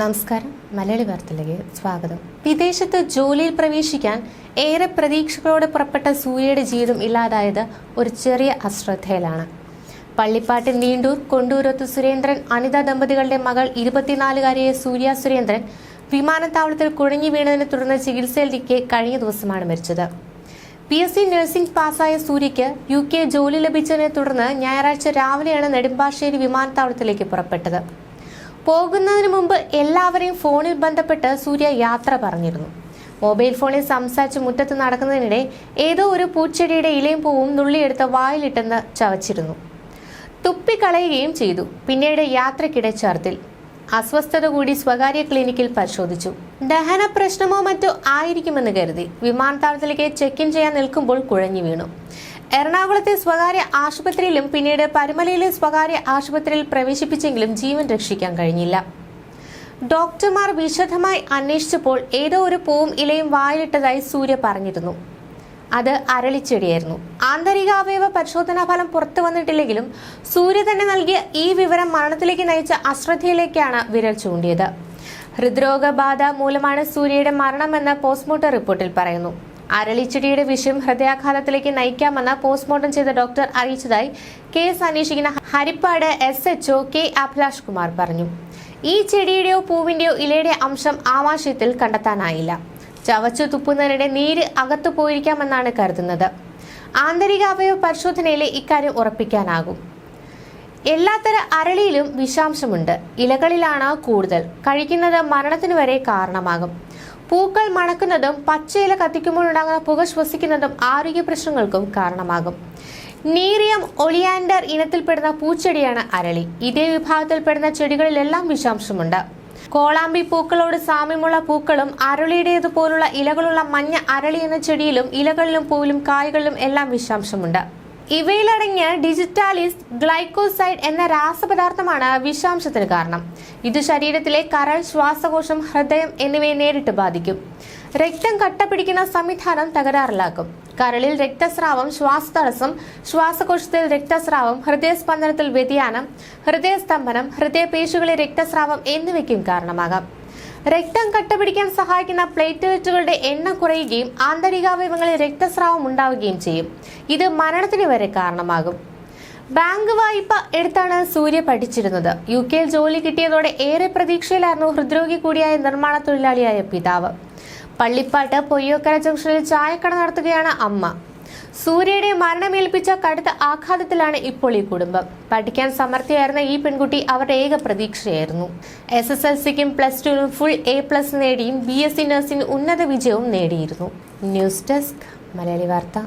നമസ്കാരം. മലയാളി വാർത്തയിലേക്ക് സ്വാഗതം. വിദേശത്ത് ജോലിയിൽ പ്രവേശിക്കാൻ ഏറെ പ്രതീക്ഷകളോടെ പുറപ്പെട്ട സൂര്യയുടെ ജീവിതം ഇല്ലാതായത് ഒരു ചെറിയ അശ്രദ്ധയിലാണ്. പള്ളിപ്പാട്ട് നീണ്ടൂർ കൊണ്ടൂരത്ത് സുരേന്ദ്രൻ അനിത ദമ്പതികളുടെ മകൾ ഇരുപത്തിനാലുകാരിയായ സൂര്യ സുരേന്ദ്രൻ വിമാനത്താവളത്തിൽ കുഴഞ്ഞു വീണതിനെ തുടർന്ന് ചികിത്സയിലിരിക്കെ കഴിഞ്ഞ ദിവസമാണ് മരിച്ചത്. പി. എസ്. സി. നഴ്സിംഗ് പാസ്സായ സൂര്യയ്ക്ക് യു. കെ. ജോലി ലഭിച്ചതിനെ തുടർന്ന് ഞായറാഴ്ച രാവിലെയാണ് നെടുമ്പാശ്ശേരി വിമാനത്താവളത്തിലേക്ക് പുറപ്പെട്ടത്. പോകുന്നതിന് മുമ്പ് എല്ലാവരെയും ഫോണിൽ ബന്ധപ്പെട്ട് സൂര്യ യാത്ര പറഞ്ഞിരുന്നു. മൊബൈൽ ഫോണിൽ സംസാരിച്ച് മുറ്റത്ത് നടക്കുന്നതിനിടെ ഏതോ ഒരു പൂച്ചെടിയുടെ ഇലയും പൂവും നുള്ളിയെടുത്ത് വായിലിട്ടെന്ന് ചവച്ചിരുന്നു. തുപ്പിക്കളയുകയും ചെയ്തു. പിന്നീട് യാത്രക്കിടെ ഛർദിൽ അസ്വസ്ഥത കൂടി സ്വകാര്യ ക്ലിനിക്കിൽ പരിശോധിച്ചു. ദഹന പ്രശ്നമോ മറ്റോ ആയിരിക്കുമെന്ന് കരുതി. വിമാനത്താവളത്തിലേക്ക് ചെക്ക് ഇൻ ചെയ്യാൻ നിൽക്കുമ്പോൾ കുഴഞ്ഞു വീണു. എറണാകുളത്തെ സ്വകാര്യ ആശുപത്രിയിലും പിന്നീട് പരുമലയിലെ സ്വകാര്യ ആശുപത്രിയിൽ പ്രവേശിപ്പിച്ചെങ്കിലും ജീവൻ രക്ഷിക്കാൻ കഴിഞ്ഞില്ല. ഡോക്ടർമാർ വിശദമായി അന്വേഷിച്ചപ്പോൾ ഏതോ ഒരു പൂവും ഇലയും വായിലിട്ടതായി സൂര്യ പറഞ്ഞിരുന്നു. അത് അരളിച്ചെടിയായിരുന്നു. ആന്തരികാവയവ പരിശോധനാ ഫലം പുറത്തു വന്നിട്ടില്ലെങ്കിലും സൂര്യ തന്നെ നൽകിയ ഈ വിവരം മരണത്തിലേക്ക് നയിച്ച അശ്രദ്ധയിലേക്കാണ് വിരൽ ചൂണ്ടിയത്. ഹൃദ്രോഗബാധ മൂലമാണ് സൂര്യയുടെ മരണമെന്ന് പോസ്റ്റ്മോർട്ടം റിപ്പോർട്ടിൽ പറയുന്നു. അരളിച്ചെടിയുടെ വിഷം ഹൃദയാഘാതത്തിലേക്ക് നയിക്കാമെന്ന് പോസ്റ്റ്മോർട്ടം ചെയ്ത ഡോക്ടർ അറിയിച്ചതായി കേസ് അന്വേഷിക്കുന്ന Harippad S H O K Abhilash Kumar പറഞ്ഞു. ഈ ചെടിയുടെയോ പൂവിന്റെയോ ഇലയുടെ അംശം ആമാശയത്തിൽ കണ്ടെത്താനായില്ല. ചവച്ചു തുപ്പുന്നതിനിടെ നീര് അകത്തു പോയിരിക്കാമെന്നാണ് കരുതുന്നത്. ആന്തരിക അവയവ പരിശോധനയിലെ ഇക്കാര്യം ഉറപ്പിക്കാനാകും. എല്ലാത്തര അരളിയിലും വിഷാംശമുണ്ട്. ഇലകളിലാണ് കൂടുതൽ. കഴിക്കുന്നത് മരണത്തിനു വരെ കാരണമാകും. പൂക്കൾ മണക്കുന്നതും പച്ചയില കത്തിക്കുമ്പോഴുണ്ടാകുന്ന പുക ശ്വസിക്കുന്നതും ആരോഗ്യ പ്രശ്നങ്ങൾക്കും കാരണമാകും. നീറിയം ഒളിയാൻഡർ ഇനത്തിൽപ്പെടുന്ന പൂച്ചെടിയാണ് അരളി. ഇതേ വിഭാഗത്തിൽപ്പെടുന്ന ചെടികളിലെല്ലാം വിഷാംശമുണ്ട്. കോളാമ്പി പൂക്കളോട് സാമ്യമുള്ള പൂക്കളും അരളിയുടേതുപോലുള്ള ഇലകളുള്ള മഞ്ഞ അരളി എന്ന ചെടിയിലും ഇലകളിലും പൂവിലും കായകളിലും എല്ലാം വിഷാംശമുണ്ട്. ഇവയിലടങ്ങിയ ഡിജിറ്റാലിസ് ഗ്ലൈക്കോസൈഡ് എന്ന രാസപദാർത്ഥമാണ് വിഷാംശത്തിന് കാരണം. ഇത് ശരീരത്തിലെ കരൾ ശ്വാസകോശം ഹൃദയം എന്നിവയെ നേരിട്ട് ബാധിക്കും. രക്തം കട്ട പിടിക്കുന്ന സംവിധാനം തകരാറിലാക്കും. കരളിൽ രക്തസ്രാവം ശ്വാസതടസ്സം ശ്വാസകോശത്തിൽ രക്തസ്രാവം ഹൃദയസ്പന്ദനത്തിൽ വ്യതിയാനം ഹൃദയസ്തംഭനം ഹൃദയപേശികളിൽ രക്തസ്രാവം എന്നിവയ്ക്കും കാരണമാകാം. രക്തം കട്ടപിടിക്കാൻ സഹായിക്കുന്ന പ്ലേറ്റ്ലെറ്റുകളുടെ എണ്ണം കുറയുകയും ആന്തരികാവയവങ്ങളിൽ രക്തസ്രാവം ഉണ്ടാവുകയും ചെയ്യും. ഇത് മരണത്തിന് വരെ കാരണമാകും. ബാങ്ക് വായ്പ എടുത്താണ് സൂര്യ പഠിച്ചിരുന്നത്. യു കെയിൽ ജോലി കിട്ടിയതോടെ ഏറെ പ്രതീക്ഷയിലായിരുന്നു ഹൃദ്രോഗി കൂടിയായ നിർമ്മാണ തൊഴിലാളിയായ പിതാവ്. പള്ളിപ്പാട്ട് പൊയ്യോക്കര ജംഗ്ഷനിൽ ചായക്കട നടത്തുകയാണ് അമ്മ. സൂര്യയുടെ മരണമേൽപ്പിച്ച കടുത്ത ആഘാതത്തിലാണ് ഇപ്പോൾ ഈ കുടുംബം. പഠിക്കാൻ സമർത്ഥയായിരുന്ന ഈ പെൺകുട്ടി അവരുടെ ഏക പ്രതീക്ഷയായിരുന്നു. എസ് എസ് എൽ സിക്കും പ്ലസ് ടുവിനും ഫുൾ എ പ്ലസ് നേടിയും ബി എസ് സി നഴ്സിംഗ് ഉന്നത വിജയവും നേടിയിരുന്നു. ന്യൂസ് ഡെസ്ക് മലയാളി വാർത്ത.